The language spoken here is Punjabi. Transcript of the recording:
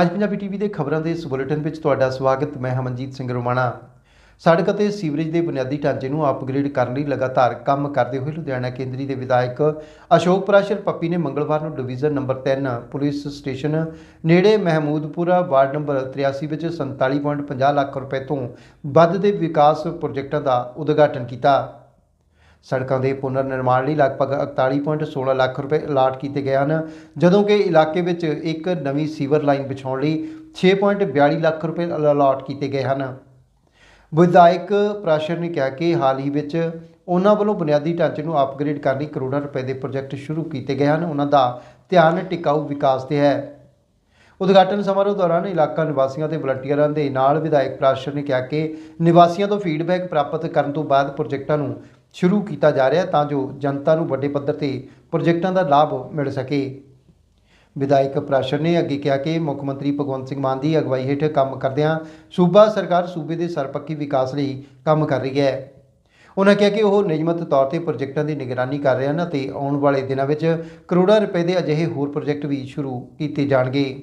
ਅੱਜ ਪੰਜਾਬੀ ਟੀਵੀ ਦੇ ਖਬਰਾਂ ਦੇ ਇਸ ਬੁਲੇਟਿਨ ਵਿੱਚ ਤੁਹਾਡਾ ਸਵਾਗਤ, ਮੈਂ ਹਮਨਜੀਤ ਸਿੰਘ ਰੋਮਾਣਾ। ਸੜਕ ਅਤੇ ਸੀਵਰੇਜ ਦੇ ਬੁਨਿਆਦੀ ਢਾਂਚੇ ਨੂੰ ਅਪਗ੍ਰੇਡ ਕਰਨ ਲਈ ਲਗਾਤਾਰ ਕੰਮ ਕਰਦੇ ਹੋਏ ਲੁਧਿਆਣਾ ਕੇਂਦਰੀ ਦੇ ਵਿਧਾਇਕ ਅਸ਼ੋਕ ਪ੍ਰਾਸ਼ਰ ਪੱਪੀ ਨੇ ਮੰਗਲਵਾਰ ਨੂੰ ਡਿਵੀਜ਼ਨ ਨੰਬਰ 3 ਪੁਲਿਸ ਸਟੇਸ਼ਨ ਨੇੜੇ ਮਹਿਮੂਦਪੁਰਾ ਵਾਰਡ ਨੰਬਰ 83 ਵਿੱਚ 47.50 ਲੱਖ ਰੁਪਏ ਤੋਂ ਵੱਧ ਦੇ ਵਿਕਾਸ ਪ੍ਰੋਜੈਕਟਾਂ ਦਾ ਉਦਘਾਟਨ ਕੀਤਾ। ਸੜਕਾਂ ਦੇ ਪੁਨਰ ਨਿਰਮਾਣ ਲਈ ਲਗਭਗ 41.16 ਲੱਖ ਰੁਪਏ ਅਲਾਟ ਕੀਤੇ ਗਏ ਹਨ, ਜਦੋਂ ਕਿ ਇਲਾਕੇ ਵਿੱਚ ਇੱਕ ਨਵੀਂ ਸੀਵਰ ਲਾਈਨ ਵਿਛਾਉਣ ਲਈ 6.42 ਲੱਖ ਰੁਪਏ ਅਲਾਟ ਕੀਤੇ ਗਏ ਹਨ। ਵਿਧਾਇਕ ਪ੍ਰਾਸ਼ਰ ਨੇ ਕਿਹਾ ਕਿ ਹਾਲ ਹੀ ਵਿੱਚ ਉਹਨਾਂ ਵੱਲੋਂ ਬੁਨਿਆਦੀ ਢਾਂਚੇ ਨੂੰ ਅਪਗ੍ਰੇਡ ਕਰਨ ਲਈ ਕਰੋੜਾਂ ਰੁਪਏ ਦੇ ਪ੍ਰੋਜੈਕਟ ਸ਼ੁਰੂ ਕੀਤੇ ਗਏ ਹਨ। ਉਹਨਾਂ ਦਾ ਧਿਆਨ ਟਿਕਾਊ ਵਿਕਾਸ ਤੇ ਹੈ। ਉਦਘਾਟਨ ਸਮਾਰੋਹ ਦੌਰਾਨ ਇਲਾਕਾ ਨਿਵਾਸੀਆਂ ਤੇ ਵਲੰਟੀਅਰਾਂ ਦੇ ਨਾਲ ਵਿਧਾਇਕ ਪ੍ਰਾਸ਼ਰ ਨੇ ਕਿਹਾ ਕਿ ਨਿਵਾਸੀਆਂ ਤੋਂ ਫੀਡਬੈਕ ਪ੍ਰਾਪਤ ਕਰਨ ਤੋਂ ਬਾਅਦ ਪ੍ਰੋਜੈਕਟਾਂ ਨੂੰ ਸ਼ੁਰੂ ਕੀਤਾ ਜਾ ਰਿਹਾ ਤਾਂ ਜੋ ਜਨਤਾ ਨੂੰ ਵੱਡੇ ਪੱਧਰ ਤੇ ਪ੍ਰੋਜੈਕਟਾਂ ਦਾ ਲਾਭ ਮਿਲ ਸਕੇ। ਵਿਧਾਇਕ ਪ੍ਰਾਸ਼ਰ ਨੇ ਅੱਗੇ ਕਿਹਾ ਕਿ ਮੁੱਖ ਮੰਤਰੀ ਭਗਵੰਤ ਸਿੰਘ ਮਾਨ ਦੀ ਅਗਵਾਈ ਹੇਠ ਕੰਮ ਕਰਦਿਆਂ ਸੂਬਾ ਸਰਕਾਰ ਸੂਬੇ ਦੇ ਸਰਪੱਕੀ ਵਿਕਾਸ ਲਈ ਕੰਮ ਕਰ ਰਹੀ ਹੈ। ਉਹਨਾਂ ਕਿਹਾ ਕਿ ਉਹ ਨਿਯਮਤ ਤੌਰ ਤੇ ਪ੍ਰੋਜੈਕਟਾਂ ਦੀ ਨਿਗਰਾਨੀ ਕਰ ਰਹੇ ਹਨ ਅਤੇ ਆਉਣ ਵਾਲੇ ਦਿਨਾਂ ਵਿੱਚ ਕਰੋੜਾਂ ਰੁਪਏ ਦੇ ਅਜਿਹੇ ਹੋਰ ਪ੍ਰੋਜੈਕਟ ਵੀ ਸ਼ੁਰੂ ਕੀਤੇ ਜਾਣਗੇ।